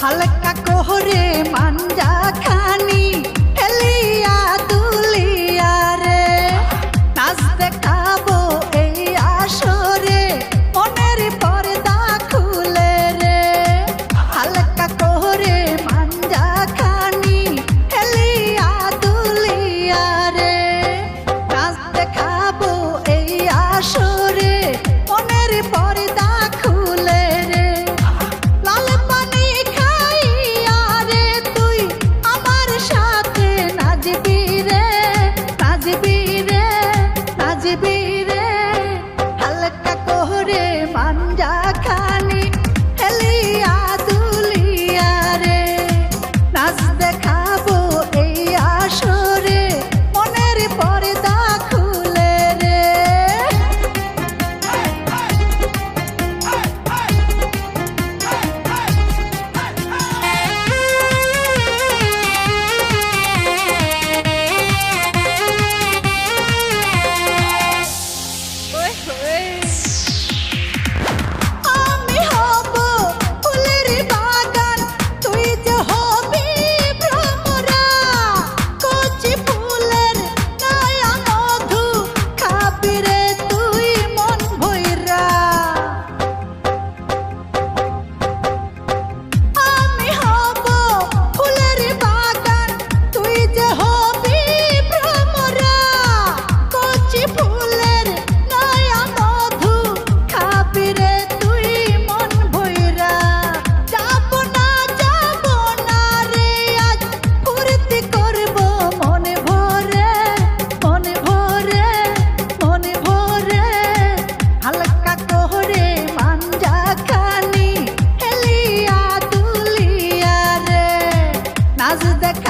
হালকা কোহরে মাঞ্জা the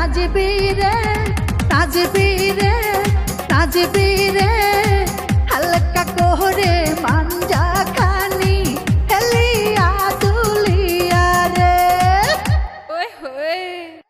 তাজ পীরে তাজ পীরে তাজ